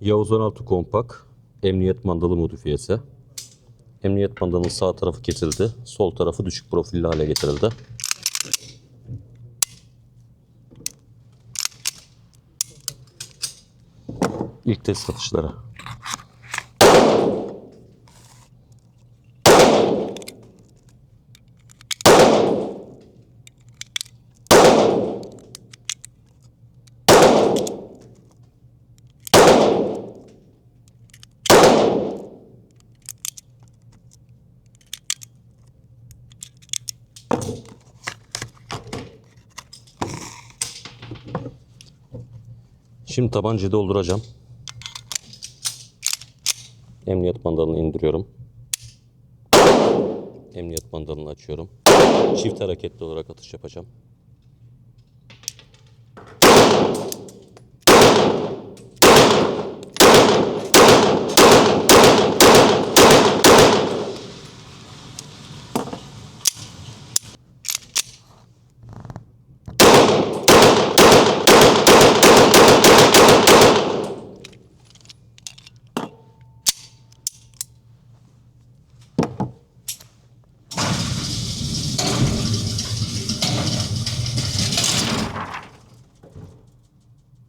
Yavuz 16 kompak emniyet mandalı modifiyesi. Emniyet mandalının sağ tarafı kesildi. Sol tarafı düşük profilli hale getirildi. İlk test satışları. Şimdi tabancayı dolduracağım. Emniyet mandalını indiriyorum. Emniyet mandalını açıyorum. Çift hareketli olarak atış yapacağım.